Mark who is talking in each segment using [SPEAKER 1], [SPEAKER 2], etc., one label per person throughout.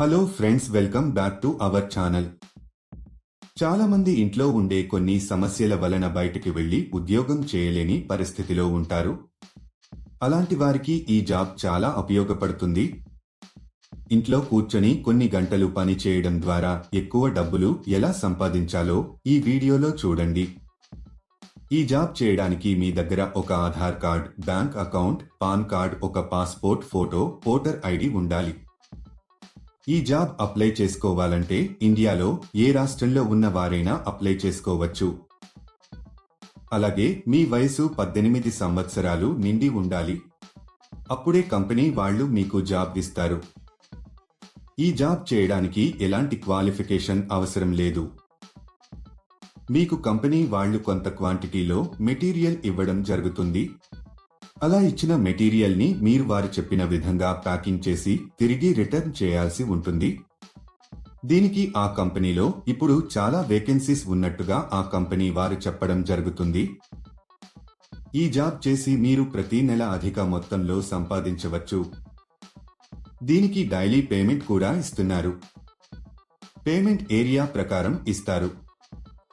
[SPEAKER 1] Hello friends welcome back to our channel చాలా మంది ఇంట్లో ఉండే కొన్ని సమస్యల వలన బయటికి వెళ్ళి ఉద్యోగం చేయలేని పరిస్థితిలో ఉంటారు. అలాంటి వారికి ఈ జాబ్ చాలా ఉపయోగపడుతుంది. ఇంట్లో కూర్చొని కొన్ని గంటలు పని చేయడం ద్వారా ఎక్కువ డబ్బులు ఎలా సంపాదించాలో ఈ వీడియోలో చూడండి. ఈ జాబ్ చేయడానికి మీ దగ్గర ఒక Aadhaar card bank account PAN card ఒక పాస్పోర్ట్ ఫోటో ఓటర్ ఐడి ఉండాలి. ఈ జాబ్ అప్లై చేసుకోవాలంటే ఇండియాలో ఏ రాష్ట్రంలో ఉన్న వారైనా అప్లై చేసుకోవచ్చు. అలాగే మీ వయసు పద్దెనిమిది సంవత్సరాలు నిండి ఉండాలి. అప్పుడే కంపెనీ వాళ్ళు మీకు జాబ్ ఇస్తారు. ఈ జాబ్ చేయడానికి ఎలాంటి క్వాలిఫికేషన్ అవసరం లేదు. మీకు కంపెనీ వాళ్ళు కొంత క్వాంటిటీలో మెటీరియల్ ఇవ్వడం జరుగుతుంది. అలా ఇచ్చిన మెటీరియల్ని మీరు వారు చెప్పిన విధంగా ప్యాకింగ్ చేసి తిరిగి రిటర్న్ చేయాల్సి ఉంటుంది. దీనికి ఆ కంపెనీలో ఇప్పుడు చాలా వేకెన్సీస్ ఉన్నట్టుగా ఆ కంపెనీ వారు చెప్పడం జరుగుతుంది. ఈ జాబ్ చేసి మీరు ప్రతి నెల అధిక మొత్తంలో సంపాదించవచ్చు. దీనికి డైలీ పేమెంట్ కూడా ఇస్తున్నారు. పేమెంట్ ఏరియా ప్రకారం ఇస్తారు.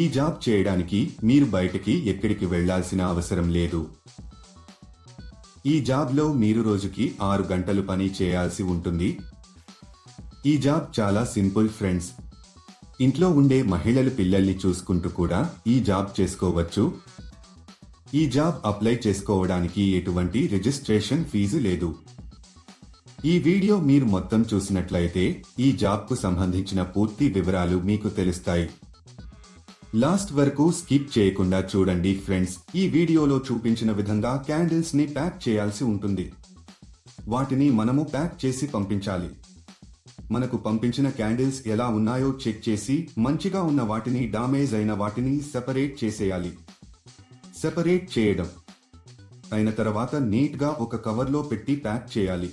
[SPEAKER 1] ఈ జాబ్ చేయడానికి మీరు బయటకి ఎక్కడికి వెళ్ళాల్సిన అవసరం లేదు. ఈ జాబ్లో మీరు రోజుకి ఆరు గంటలు పని చేయాల్సి ఉంటుంది. ఈ జాబ్ చాలా సింపుల్ ఫ్రెండ్స్. ఇంట్లో ఉండే మహిళలు పిల్లల్ని చూసుకుంటూ కూడా ఈ జాబ్ చేసుకోవచ్చు. ఈ జాబ్ అప్లై చేసుకోవడానికి ఎటువంటి రిజిస్ట్రేషన్ ఫీజు లేదు. ఈ వీడియో మీరు మొత్తం చూసినట్లయితే ఈ జాబ్కు సంబంధించిన పూర్తి వివరాలు మీకు తెలుస్తాయి. లాస్ట్ వరకు స్కిప్ చేయకుండా చూడండి ఫ్రెండ్స్. ఈ వీడియోలో చూపించిన విధంగా క్యాండిల్స్ని ప్యాక్ చేయాల్సి ఉంటుంది. వాటిని మనము ప్యాక్ చేసి పంపించాలి. మనకు పంపించిన క్యాండిల్స్ ఎలా ఉన్నాయో చెక్ చేసి మంచిగా ఉన్న వాటిని డామేజ్ అయిన వాటిని సెపరేట్ చేసేయాలి. సెపరేట్ చేయడం. అయిన తర్వాత నీట్గా ఒక కవర్లో పెట్టి ప్యాక్ చేయాలి.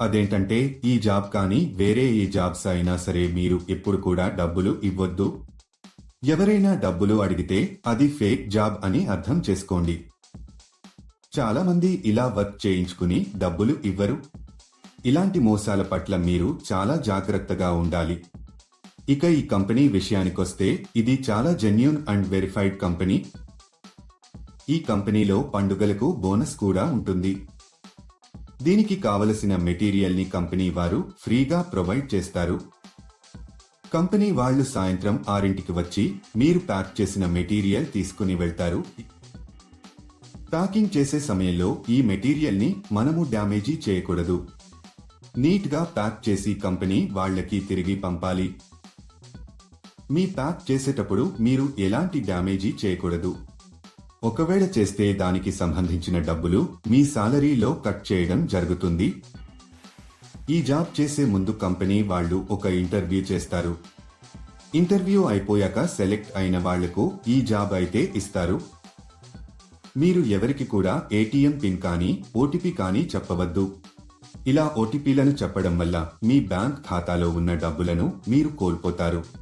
[SPEAKER 1] అదేంటంటే ఈ జాబ్ కానీ వేరే ఏ జాబ్స్ అయినా సరే మీరు ఎప్పుడు కూడా డబ్బులు ఇవ్వద్దు. ఎవరైనా డబ్బులు అడిగితే అది ఫేక్ జాబ్ అని అర్థం చేసుకోండి. చాలా మంది ఇలా వర్క్ చేయించుకుని డబ్బులు ఇవ్వరు. ఇలాంటి మోసాల పట్ల మీరు చాలా జాగ్రత్తగా ఉండాలి. ఇక ఈ కంపెనీ విషయానికొస్తే ఇది చాలా జెన్యున్ అండ్ వెరిఫైడ్ కంపెనీ. ఈ కంపెనీలో పండుగలకు బోనస్ కూడా ఉంటుంది. దీనికి కావలసిన మెటీరియల్ని కంపెనీ వారు ఫ్రీగా ప్రొవైడ్ చేస్తారు. కంపెనీ వాళ్ళు సాయంత్రం ఆరింటికి వచ్చి మీరు ప్యాక్ చేసిన మెటీరియల్ తీసుకుని వెళ్తారు. ప్యాకింగ్ చేసే సమయంలో ఈ మెటీరియల్ని మనము డ్యామేజీ చేయకూడదు. నీట్గా ప్యాక్ చేసి కంపెనీ వాళ్ళకి తిరిగి పంపాలి. మీ ప్యాక్ చేసేటప్పుడు మీరు ఎలాంటి డ్యామేజీ చేయకూడదు. ఒకవేళ చేస్తే దానికి సంబంధించిన డబ్బులు మీ సాలరీలో కట్ చేయడం జరుగుతుంది. ఈ జాబ్ చేసే ముందు కంపెనీ వాళ్ళు ఒక ఇంటర్వ్యూ చేస్తారు. ఇంటర్వ్యూ అయిపోయాక సెలెక్ట్ అయిన వాళ్ళకు ఈ జాబ్ అయితే ఇస్తారు. మీరు ఎవరికి కూడా ఏటీఎం పిన్ కానీ ఓటీపీ కానీ చెప్పవద్దు. ఇలా ఓటీపీలను చెప్పడం వల్ల మీ బ్యాంక్ ఖాతాలో ఉన్న డబ్బులను మీరు కోల్పోతారు.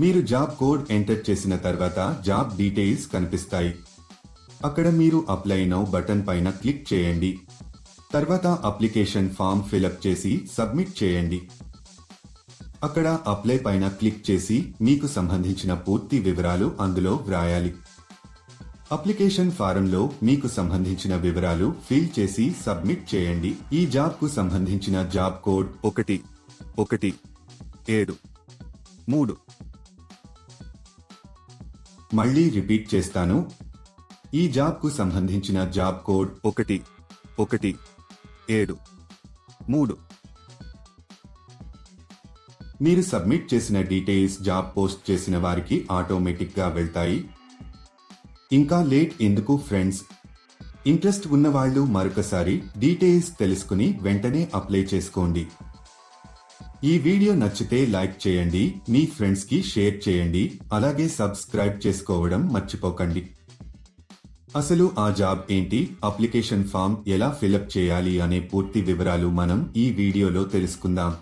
[SPEAKER 1] మీరు జాబ్ కోడ్ ఎంటర్ చేసిన తర్వాత జాబ్ డీటెయిల్స్ కనిపిస్తాయి. అక్కడ మీరు అప్లై నౌ బటన్ పైన క్లిక్ చేయండి. తర్వాత అప్లికేషన్ ఫామ్ ఫిలప్ చేసి సబ్మిట్ చేయండి. అక్కడ అప్లై పైన క్లిక్ చేసి మీకు సంబంధించిన పూర్తి వివరాలు అందులో వ్రాయాలి. అప్లికేషన్ ఫారంలో మీకు సంబంధించిన వివరాలు ఫిల్ చేసి సబ్మిట్ చేయండి. ఈ జాబ్కు సంబంధించిన జాబ్ కోడ్ ఒకటి ఒకటి ఏడు మూడు మళ్ళీ రిపీట్ చేస్తాను. ఈ జాబ్కు సంబంధించిన జాబ్ కోడ్ ఒకటి ఒకటి ఏడు మూడు. మీరు సబ్మిట్ చేసిన డీటెయిల్స్ జాబ్ పోస్ట్ చేసిన వారికి ఆటోమేటిక్గా వెళ్తాయి. ఇంకా లేట్ ఎందుకు ఫ్రెండ్స్? ఇంట్రెస్ట్ ఉన్నవాళ్ళు మరొకసారి డీటెయిల్స్ తెలుసుకుని వెంటనే అప్లై చేసుకోండి. ఈ వీడియో నచ్చితే లైక్ చేయండి మీ ఫ్రెండ్స్కి షేర్ చేయండి అలాగే సబ్స్క్రైబ్ చేసుకోవడం మర్చిపోకండి. అసలు ఆ జాబ్ ఏంటి? అప్లికేషన్ ఫామ్ ఎలా ఫిలప్ చేయాలి అనే పూర్తి వివరాలు మనం ఈ వీడియోలో తెలుసుకుందాం.